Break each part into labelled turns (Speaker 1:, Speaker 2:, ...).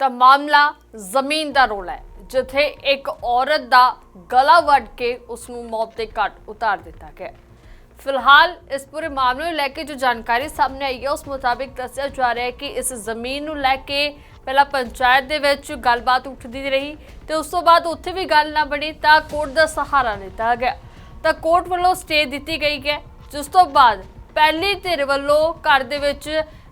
Speaker 1: ਤਾਂ ਮਾਮਲਾ ਜ਼ਮੀਨ ਦਾ ਰੋਲਾ ਹੈ, ਜਿੱਥੇ ਇੱਕ ਔਰਤ ਦਾ ਗਲਾ ਵੱਢ ਕੇ ਉਸ ਨੂੰ ਮੌਤ ਦੇ ਘਾਟ ਉਤਾਰ ਦਿੱਤਾ ਗਿਆ ਫਿਲਹਾਲ ਇਸ ਪੂਰੇ ਮਾਮਲੇ ਨੂੰ ਲੈ ਕੇ ਜੋ ਜਾਣਕਾਰੀ ਸਾਹਮਣੇ ਆਈ ਹੈ, ਉਸ ਮੁਤਾਬਿਕ ਦੱਸਿਆ ਜਾ ਰਿਹਾ ਹੈ ਕਿ ਇਸ ਜ਼ਮੀਨ ਨੂੰ ਲੈ ਕੇ ਪਹਿਲਾਂ ਪੰਚਾਇਤ ਦੇ ਵਿੱਚ ਗੱਲਬਾਤ ਉੱਠਦੀ ਰਹੀ ਤੇ ਉਸ ਤੋਂ ਬਾਅਦ ਉੱਥੇ ਵੀ ਗੱਲ ਨਾ ਬਣੀ ਤਾਂ ਕੋਰਟ ਦਾ ਸਹਾਰਾ ਲਿੱਤਾ ਗਿਆ। ਤਾਂ ਕੋਰਟ ਵੱਲੋਂ ਸਟੇ ਦਿੱਤੀ ਗਈ ਹੈ, ਜਿਸ ਤੋਂ ਬਾਅਦ ਪਹਿਲੀ ਧਿਰ ਵੱਲੋਂ ਘਰ ਦੇ ਵਿੱਚ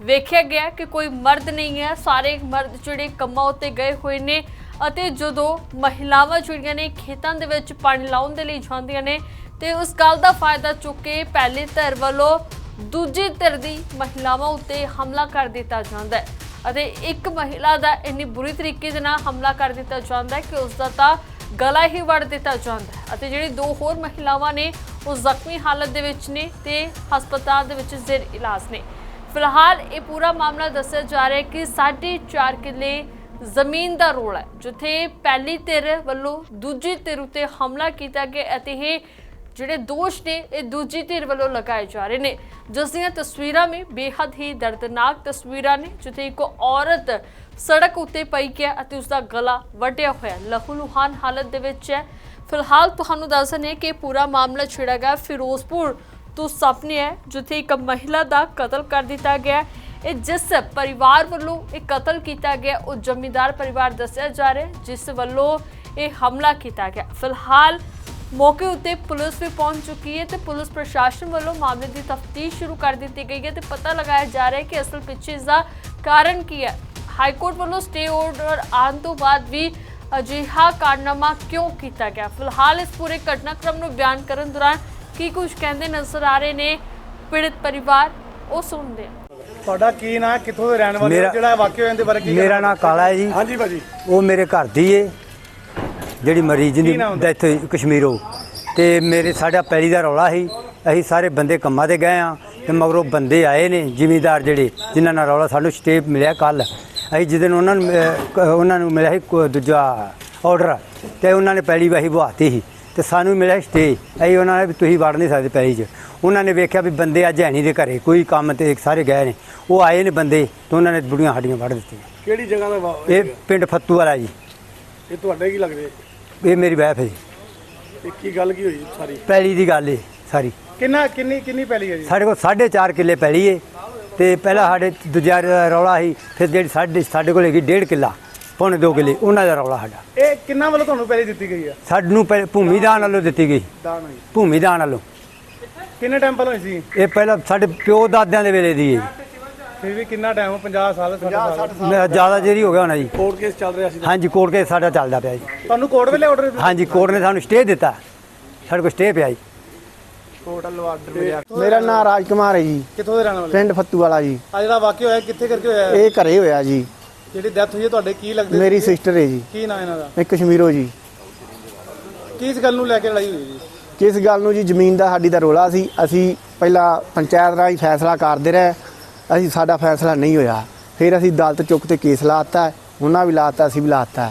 Speaker 1: ਵੇਖਿਆ ਗਿਆ ਕਿ ਕੋਈ ਮਰਦ ਨਹੀਂ ਹੈ। ਸਾਰੇ ਮਰਦ ਜਿਹੜੇ ਕੰਮਾਂ ਉੱਤੇ ਗਏ ਹੋਏ ਨੇ ਅਤੇ ਜਦੋਂ ਮਹਿਲਾਵਾਂ ਜਿਹੜੀਆਂ ਨੇ ਖੇਤਾਂ ਦੇ ਵਿੱਚ ਪਾਣੀ ਲਾਉਣ ਦੇ ਲਈ ਜਾਂਦੀਆਂ ਨੇ ਤੇ ਉਸ ਗੱਲ ਦਾ ਫਾਇਦਾ ਚੁੱਕ ਕੇ ਪਹਿਲੇ ਧਿਰ ਵੱਲੋਂ ਦੂਜੀ ਧਿਰ ਦੀ ਮਹਿਲਾਵਾਂ ਉੱਤੇ ਹਮਲਾ ਕਰ ਦਿੱਤਾ ਜਾਂਦਾ ਹੈ ਅਤੇ ਇੱਕ ਮਹਿਲਾ ਦਾ ਇੰਨੀ ਬੁਰੀ ਤਰੀਕੇ ਦੇ ਨਾਲ ਹਮਲਾ ਕਰ ਦਿੱਤਾ ਜਾਂਦਾ ਹੈ ਕਿ ਉਸ ਦਾ ਤਾਂ ਗਲਾ ਹੀ ਵੜ ਦਿੱਤਾ ਜਾਂਦਾ ਹੈ ਅਤੇ ਜਿਹੜੀ ਦੋ ਹੋਰ ਮਹਿਲਾਵਾਂ ਨੇ ਉਹ ਜ਼ਖਮੀ ਹਾਲਤ ਦੇ ਵਿੱਚ ਨੇ ਤੇ ਹਸਪਤਾਲ ਦੇ ਵਿੱਚ ਜ਼ੇਰ ਇਲਾਜ ਨੇ। ਫਿਲਹਾਲ ਇਹ ਪੂਰਾ ਮਾਮਲਾ ਦੱਸਿਆ ਜਾ ਰਿਹਾ ਹੈ ਕਿ 4.5 ਕਿੱਲੇ ਜ਼ਮੀਨ ਦਾ ਰੋਲਾ ਹੈ, ਜਿੱਥੇ ਪਹਿਲੀ ਧਿਰ ਵੱਲੋਂ ਦੂਜੀ ਧਿਰ ਉਤੇ ਹਮਲਾ ਕੀਤਾ ਗਿਆ ਅਤੇ ਇਹ ਜਿਹੜੇ ਦੋਸ਼ ਨੇ, ਇਹ ਦੂਜੀ ਧਿਰ ਵੱਲੋਂ ਲਗਾਏ ਜਾ ਰਹੇ ਨੇ। ਜਿਸ ਦੀਆਂ ਤਸਵੀਰਾਂ ਵਿੱਚ ਬੇहद ਹੀ ਦਰਦਨਾਕ ਤਸਵੀਰਾਂ ਨੇ, ਜਿੱਥੇ ਇੱਕ ਔਰਤ ਸੜਕ ਉੱਤੇ ਪਈ ਗਿਆ ਅਤੇ ਉਸ ਦਾ ਗਲਾ ਵੱਢਿਆ ਹੋਇਆ ਲਹੂ ਲੁਹਾਨ ਹਾਲਤ ਦੇ ਵਿੱਚ ਹੈ। ਫਿਲਹਾਲ ਤੁਹਾਨੂੰ ਦੱਸ ਦਿੰਦੇ ਹਾਂ ਕਿ ਪੂਰਾ ਮਾਮਲਾ ਛਿੜਾ ਗਿਆ ਫਿਰੋਜ਼ਪੁਰ ਤੋਂ ਸਾਹਮਣੇ ਹੈ, ਜਿੱਥੇ ਇੱਕ ਮਹਿਲਾ ਦਾ ਕਤਲ ਕਰ ਦਿੱਤਾ ਗਿਆ ਇਹ ਜਿਸ ਪਰਿਵਾਰ ਵੱਲੋਂ ਇਹ ਕਤਲ ਕੀਤਾ ਗਿਆ, ਉਹ ਜ਼ਮੀਂਦਾਰ ਪਰਿਵਾਰ ਦੱਸਿਆ ਜਾ ਰਿਹਾ ਜਿਸ ਵੱਲੋਂ ਇਹ ਹਮਲਾ ਕੀਤਾ ਗਿਆ। ਫਿਲਹਾਲ ਮੌਕੇ ਉੱਤੇ ਪੁਲਿਸ ਵੀ ਪਹੁੰਚ ਚੁੱਕੀ ਹੈ ਤੇ ਪੁਲਿਸ ਪ੍ਰਸ਼ਾਸਨ ਵੱਲੋਂ ਮਾਮਲੇ ਦੀ ਤਫਤੀਸ਼ ਸ਼ੁਰੂ ਕਰ ਦਿੱਤੀ ਗਈ ਹੈ ਤੇ ਪਤਾ ਲਗਾਇਆ ਜਾ ਰਿਹਾ ਹੈ ਕਿ ਅਸਲ ਪਿੱਛੇ ਇਸ ਦਾ ਕਾਰਨ ਕੀ ਹੈ। ਹਾਈ ਕੋਰਟ ਵੱਲੋਂ ਸਟੇ ਆਰਡਰ ਆਉਣ ਤੋਂ ਬਾਅਦ ਵੀ ਅਜਿਹਾ ਕਾਰਨਾਮਾ ਕਿਉਂ ਕੀਤਾ ਗਿਆ? ਫਿਲਹਾਲ ਇਸ ਪੂਰੇ ਘਟਨਾਕ੍ਰਮ ਨੂੰ ਬਿਆਨ ਕਰਨ ਦੌਰਾਨ ਕੀ ਕੁਝ ਕਹਿੰਦੇ ਨਜ਼ਰ ਆ ਰਹੇ ਨੇ ਪੀੜਤ ਪਰਿਵਾਰ ਉਹ ਸੁਣਦੇ
Speaker 2: ਤੁਹਾਡਾ ਕੀ ਨਾਂ ਹੈ ਕਿੱਥੋਂ ਦੇ ਰਹਿਣ ਵਾਲੇ ਹੋ
Speaker 3: ਮੇਰਾ-
Speaker 2: ਜਿਹੜਾ ਵਾਕਿਆ ਹੋਇਆ ਇਹਦੇ ਬਾਰੇ ਕੀ
Speaker 3: ਮੇਰਾ? ਨਾਮ ਕਾਲਾ ਹੈ ਜੀ।
Speaker 2: ਹਾਂਜੀ ਭਾਜੀ।
Speaker 3: ਉਹ ਮੇਰੇ ਘਰ ਦੀ ਏ ਜਿਹੜੀ ਮਰੀਜ਼ ਦੀ
Speaker 2: ਨਾਮ ਉਹਦਾ?
Speaker 3: ਡੈਥ ਕਸ਼ਮੀਰੋਂ ਤੇ ਮੇਰੇ ਸਾਡਾ ਪੈਲੀ ਦਾ ਰੌਲਾ ਸੀ ਅਸੀਂ ਸਾਰੇ ਬੰਦੇ ਕੰਮਾਂ ਤੇ ਗਏ ਆ ਤੇ ਮਗਰੋਂ ਬੰਦੇ ਆਏ ਨੇ ਜ਼ਿਮੀਂਦਾਰ ਜਿਹੜੇ ਜਿਨ੍ਹਾਂ ਨਾਲ ਰੌਲਾ ਸਾਨੂੰ ਸਟੇ ਮਿਲਿਆ ਕੱਲ ਅਸੀਂ ਜਿੱਦਨ ਉਹਨਾਂ ਨੂੰ ਅਹ, ਕ- ਉਹਨਾਂ ਨੂੰ ਮਿਲਿਆ ਸੀ ਕੋ- ਦੂਜਾ ਆਰਡਰ ਤੇ ਉਹਨਾਂ ਨੇ ਪੈਲੀ ਵਾਹੀ ਬਹਾਤੀ ਸੀ। ਤੇ ਸਾਨੂੰ ਮਿਲਿਆ ਸਟੇ ਅਸੀਂ ਉਹਨਾਂ ਨੇ ਵੀ ਤੁਸੀਂ ਵੜ ਨਹੀਂ ਸਕਦੇ ਪੈਲੀ 'ਚ। ਉਹਨਾਂ ਨੇ ਵੇਖਿਆ ਵੀ ਬੰਦੇ ਅੱਜ ਹੈ ਨਹੀਂ ਦੇ ਘਰੇ ਕੋਈ ਕੰਮ ਤੇ ਸਾਰੇ ਗਏ ਨੇ। ਉਹ ਆਏ ਨੇ ਬੰਦੇ ਤੇ ਉਹਨਾਂ ਨੇ ਬੁੜੀਆਂ ਸਾਡੀਆਂ ਵੜ ਦਿੱਤੀਆਂ।
Speaker 2: ਕਿਹੜੀ ਜਗ੍ਹਾ ਦਾ ਵਾ-
Speaker 3: ਇਹ ਪਿੰਡ ਫੱਤੂ ਵਾਲਾ ਜੀ।
Speaker 2: ਇਹ ਤੁਹਾਡੇ ਕੀ ਲੱਗਦੇ?
Speaker 3: ਇਹ ਮੇਰੀ ਵਾਈਫ ਹੈ ਜੀ।
Speaker 2: ਇਹ ਕੀ ਗੱਲ ਕੀ ਹੋਈ ਸਾਰੀ?
Speaker 3: ਪੈਲੀ ਦੀ ਗੱਲ ਏ ਸਾਰੀ।
Speaker 2: ਕਿੰਨਾ ਕਿੰਨੀ ਕਿੰਨੀ ਪੈਲੀ ਹੈ ਜੀ?
Speaker 3: ਸਾਡੇ ਕੋਲ 4.5 ਕਿੱਲੇ ਪੈਲੀ ਏ ਤੇ ਪਹਿਲਾਂ ਸਾਡੇ ਦੂਜਾ ਰੌਲਾ ਸੀ ਫਿਰ ਜਿਹੜੀ ਸਾਡੇ ਸਾਡੇ ਕੋਲ ਹੈਗੀ 1.5 ਕਿੱਲਾ। ਪੌਣੇ 2 ਕਿੱਲੇ ਉਹਨਾਂ ਦਾ ਰੌਲਾ ਸਾਡਾ।
Speaker 2: ਇਹ ਕਿੰਨਾ ਵੱਲੋਂ ਤੁਹਾਨੂੰ ਪੈਲੀ ਦਿੱਤੀ ਗਈ ਹੈ
Speaker 3: ਸਾਨੂੰ ਪਹਿ- ਭੂਮੀ ਦਾਨ ਵੱਲੋਂ ਦਿੱਤੀ ਗਈ।
Speaker 2: ਦਾਨ ਹੋਈ।
Speaker 3: ਭੂਮੀ ਦਾਨ ਵੱਲੋਂ।
Speaker 2: ਕਿੰਨੇ ਟਾਈਮ ਪਹਿਲਾਂ ਹੋਈ ਸੀ?
Speaker 3: ਇਹ ਪਹਿਲਾਂ ਸਾਡੇ ਪਿਓ ਦਾਦਿਆਂ ਦੇ ਵੇਲੇ ਦੀ ਹੈ
Speaker 2: ਫਿਰ ਵੀ ਕਿੰਨਾ ਟਾਈਮ 50 ਸਾਲ 60 ਸਾਲ?
Speaker 3: ਮੈਂ ਜ਼ਿਆਦਾ ਜਿਹੜੀ ਹੋ ਗਿਆ ਹੋਣਾ ਜੀ।
Speaker 2: ਕੋਰਟ ਕੇਸ ਚੱਲ ਰਿਹਾ ਸੀ।
Speaker 3: ਹਾਂਜੀ ਕੋਰਟ ਕੇਸ ਸਾਡਾ ਚੱਲਦਾ ਪਿਆ ਜੀ।
Speaker 2: ਤੁਹਾਨੂੰ ਕੋਰਟ ਵੇਲੇ ਆਰਡਰ
Speaker 3: ਹਾਂਜੀ ਕੋਰਟ ਨੇ ਸਾਨੂੰ ਸਟੇ ਦਿੱਤਾ। ਸਾਡੇ ਕੋਲ ਸਟੇ ਪਿਆ ਜੀ।
Speaker 2: ਟੋਟਲ ਆਰਡਰ ਮਿਲਿਆ।
Speaker 4: ਮੇਰਾ ਨਾਮ ਰਾਜ ਕੁਮਾਰ ਹੈ ਜੀ।
Speaker 2: ਕਿੱਥੋਂ ਦੇ ਰਹਿਣ ਵਾਲੇ?
Speaker 4: ਪਿੰਡ ਫੱਤੂ ਵਾਲਾ ਜੀ।
Speaker 2: ਆ ਜਿਹੜਾ ਵਾਕਿਆ ਹੋਇਆ ਕਿੱਥੇ ਕਰਕੇ ਹੋਇਆ?
Speaker 4: ਇਹ ਘਰੇ ਹੋਇਆ ਜੀ।
Speaker 2: ਜਿਹੜੀ ਡੈਥ ਹੋਈ ਹੈ ਤੁਹਾਡੇ ਕੀ ਲੱਗਦੇ
Speaker 4: ਮੇਰੀ? ਸਿਸਟਰ ਹੈ ਜੀ।
Speaker 2: ਕੀ ਨਾਂ ਇਹਨਾਂ ਦਾ?
Speaker 4: ਇਹ ਕਸ਼ਮੀਰੋ ਜੀ।
Speaker 2: ਕਿਸ ਗੱਲ ਨੂੰ ਲੈ ਕੇ ਲੜਾਈ ਹੋਈ ਜੀ?
Speaker 4: ਕਿਸ ਗੱਲ ਨੂੰ ਜੀ ਜ਼ਮੀਨ ਦਾ ਸਾਡੀ ਦਾ ਰੋਲਾ ਸੀ। ਅਸੀਂ ਪਹਿਲਾਂ ਪੰਚਾਇਤ ਰਾਹੀਂ ਫੈਸਲਾ ਕਰਦੇ ਰਹੇ। ਅਸੀਂ ਸਾਡਾ ਫੈਸਲਾ ਨਹੀਂ ਹੋਇਆ। ਫਿਰ ਅਸੀਂ ਅਦਾਲਤ ਚੁੱਕ ਤੇ ਕੇਸ ਲਾਤਾ ਉਹਨਾਂ ਵੀ ਲਾਤਾ ਅਸੀਂ ਵੀ ਲਾਤਾ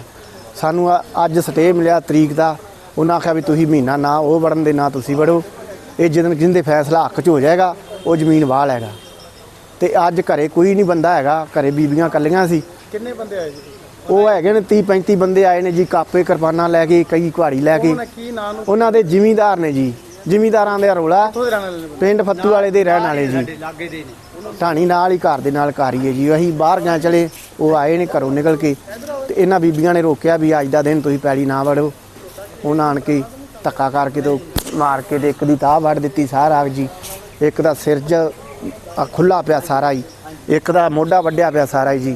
Speaker 4: ਸਾਨੂੰ ਅੱਜ ਸਟੇ ਮਿਲਿਆ ਤਰੀਕ ਦਾ। ਉਹਨਾਂ ਆਖਿਆ ਵੀ ਤੁਸੀਂ ਮਹੀਨਾ ਨਾ ਉਹ ਵੜਨ ਦੇ ਨਾ ਤੁਸੀਂ ਵੜੋ। ਇਹ ਜਦੋਂ ਜਿੰਦੇ ਫੈਸਲਾ ਹੱਕ 'ਚ ਹੋ ਜਾਏਗਾ ਉਹ ਜ਼ਮੀਨ ਵਾਹ ਲੈਗਾ ਤੇ ਅੱਜ ਘਰੇ ਕੋਈ ਨਹੀਂ ਬੰਦਾ ਹੈਗਾ। ਘਰੇ ਬੀਬੀਆਂ ਕੱਲੀਆਂ ਸੀ।
Speaker 2: ਕਿੰਨੇ ਬੰਦੇ ਆਏ ਜੀ
Speaker 4: ਉਹ ਹੈਗੇ ਨੇ 30 35 ਬੰਦੇ ਆਏ ਨੇ ਜੀ ਕਾਪੇ ਕਿਰਪਾਨਾਂ ਲੈ ਕੇ ਕਈ ਕੁਹਾੜੀ ਲੈ ਕੇ।
Speaker 2: ਉਹਨਾਂ ਕੀ ਨਾਂ ਨੂੰ?
Speaker 4: ਉਹਨਾਂ ਦੇ ਜ਼ਿਮੀਂਦਾਰ ਨੇ ਜੀ। ਜ਼ਿਮੀਂਦਾਰਾਂ ਦਾ ਰੋਲਾ।
Speaker 2: ਦੇ
Speaker 4: ਪਿੰਡ ਫੱਤੂ ਵਾਲੇ ਦੇ ਰਹਿਣ ਵਾਲੇ ਜੀ। ਢਾਣੀ ਨਾਲ ਹੀ ਘਰ ਦੇ ਨਾਲ ਕਾਰੀਏ ਜੀ। ਅਸੀਂ ਬਾਹਰ ਗਏ ਚਲੇ ਉਹ ਆਏ ਨੇ ਘਰੋਂ ਨਿਕਲ ਕੇ। ਤੇ ਇਹਨਾਂ ਬੀਬੀਆਂ ਨੇ ਰੋਕਿਆ ਵੀ ਅੱਜ ਦਾ ਦਿਨ ਤੁਸੀਂ ਪੈਲੀ ਨਾ ਵੜੋ। ਉਹਨਾਂ ਆਣ ਕੇ ਧੱਕਾ ਕਰਕੇ ਤੇ ਮਾਰ ਕੇ ਤੇ ਇੱਕ ਦੀ ਤਾਹ ਵੱਢ ਦਿੱਤੀ ਸਾਰਾ ਜੀ। ਇੱਕ ਦਾ ਸਿਰ 'ਚ ਖੁੱਲਾ ਪਿਆ ਸਾਰਾ ਹੀ ਇੱਕ ਦਾ ਮੋਢਾ ਵੱਢਿਆ ਪਿਆ ਸਾਰਾ ਹੀ ਜੀ।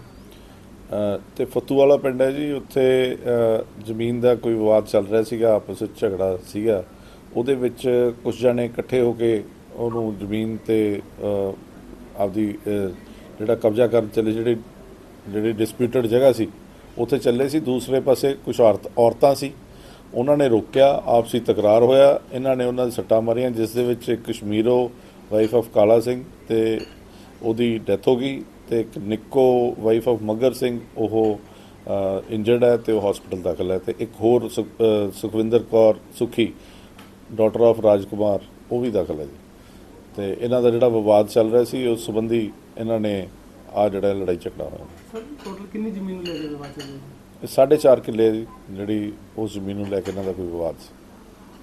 Speaker 5: ਤੇ ਫੱਤੂ ਵਾਲਾ ਪਿੰਡ ਹੈ ਜੀ, ਉੱਥੇ ਜ਼ਮੀਨ ਦਾ ਕੋਈ ਵਿਵਾਦ ਚੱਲ ਰਿਹਾ ਸੀਗਾ, ਆਪਸ ਵਿੱਚ ਝਗੜਾ ਸੀਗਾ। ਉਹਦੇ ਵਿੱਚ ਕੁਝ ਜਣੇ ਇਕੱਠੇ ਹੋ ਕੇ ਉਹਨੂੰ ਜ਼ਮੀਨ ਤੇ ਆਪਦੀ ਜਿਹੜਾ ਕਬਜ਼ਾ ਕਰਨ ਚੱਲੇ, ਜਿਹੜੇ, ਜਿਹੜੀ ਡਿਸਪਿਊਟਡ ਜਗ੍ਹਾ ਸੀ, ਉੱਥੇ ਚੱਲੇ ਸੀ। ਦੂਸਰੇ ਪਾਸੇ ਕੁਝ ਔਰਤ, ਔਰਤਾਂ ਸੀ। ਉਹਨਾਂ ਨੇ ਰੋਕਿਆ, ਆਪਸੀ ਤਕਰਾਰ ਹੋਇਆ। ਇਹਨਾਂ ਨੇ ਉਹਨਾਂ ਦੇ ਸੱਟਾਂ ਮਾਰੀਆਂ, ਜਿਸ ਦੇ ਵਿੱਚ ਇੱਕ ਕਸ਼ਮੀਰੋ ਵਾਈਫ ਆਫ ਕਾਲਾ ਸਿੰਘ ਤੇ ਉਹਦੀ ਡੈਥ ਹੋ ਗਈ। ਤੇ ਇੱਕ ਨਿੱਕੋ ਵਾਈਫ ਆਫ ਮਗਰ ਸਿੰਘ ਉਹ ਇੰਜਰਡ ਹੈ ਤੇ ਉਹ ਹਸਪੀਟਲ ਦਾਖਲ ਹੈ ਤੇ ਇੱਕ ਹੋਰ ਸੁਖਵਿੰਦਰ ਕੌਰ ਸੁਖੀ ਡਾਟਰ ਆਫ ਰਾਜਕੁਮਾਰ ਉਹ ਵੀ ਦਾਖਲ ਹੈ ਜੀ। ਤੇ ਇਹਨਾਂ ਦਾ ਜਿਹੜਾ ਵਿਵਾਦ ਚੱਲ ਰਿਹਾ ਸੀ ਉਸ ਸੰਬੰਧੀ ਇਹਨਾਂ ਨੇ ਆ ਜਿਹੜਾ ਲੜਾਈ ਝਗੜਾ ਹੋਇਆ।
Speaker 2: ਸਰ ਟੋਟਲ ਕਿੰਨੀ ਜ਼ਮੀਨ ਲੈ ਕੇ ਵਿਵਾਦ ਚੱਲ ਰਿਹਾ ਹੈ
Speaker 5: ਇਹ ਸਾਢੇ ਚਾਰ ਕਿੱਲੇ ਦੀ ਜਿਹੜੀ ਉਸ ਜ਼ਮੀਨ ਨੂੰ ਲੈ ਕੇ ਇਹਨਾਂ ਦਾ ਕੋਈ ਵਿਵਾਦ ਸੀ।